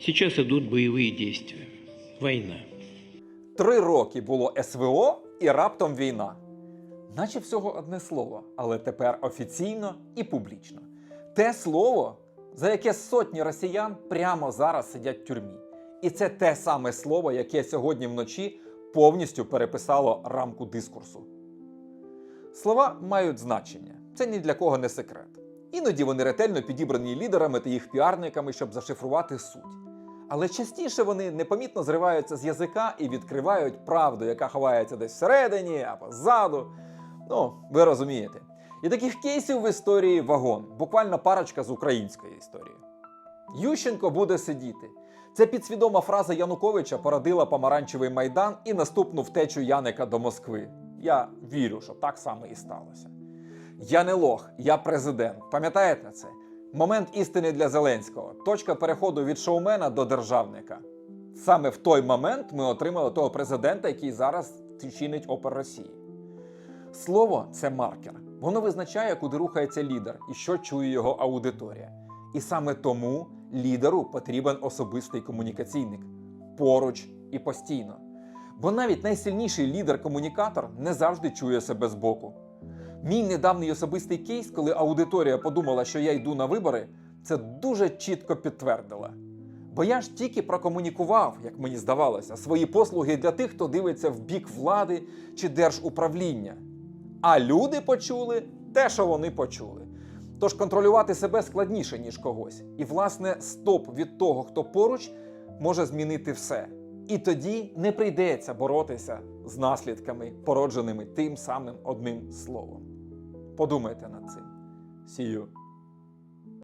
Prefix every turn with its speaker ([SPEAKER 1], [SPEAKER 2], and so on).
[SPEAKER 1] Сейчас идут боевые действия. Война.
[SPEAKER 2] Три роки було СВО і раптом війна. Наче всього одне слово, але тепер офіційно і публічно. Те слово, за яке сотні росіян прямо зараз сидять в тюрмі. І це те саме слово, яке сьогодні вночі повністю переписало рамку дискурсу. Слова мають значення. Це ні для кого не секрет. Іноді вони ретельно підібрані лідерами та їх піарниками, щоб зашифрувати суть. Але частіше вони непомітно зриваються з язика і відкривають правду, яка ховається десь всередині або ззаду. Ну, ви розумієте. І таких кейсів в історії вагон, буквально парочка з української історії. Ющенко буде сидіти. Це підсвідома фраза Януковича породила помаранчевий майдан і наступну втечу Яника до Москви. Я вірю, що так само і сталося. Я не лох, я президент. Пам'ятаєте це? Момент істини для Зеленського. Точка переходу від шоумена до державника. Саме в той момент ми отримали того президента, який зараз чинить опер Росії. Слово це маркер. Воно визначає, куди рухається лідер і що чує його аудиторія. І саме тому лідеру потрібен особистий комунікаційник поруч і постійно. Бо навіть найсильніший лідер-комунікатор не завжди чує себе збоку. Мій недавній особистий кейс, коли аудиторія подумала, що я йду на вибори, це дуже чітко підтвердила. Бо я ж тільки прокомунікував, як мені здавалося, свої послуги для тих, хто дивиться в бік влади чи держуправління. А люди почули те, що вони почули. Тож контролювати себе складніше, ніж когось. І, власне, стоп від того, хто поруч, може змінити все. І тоді не прийдеться боротися з наслідками, породженими тим самим одним словом. Подумайте над цим. See you.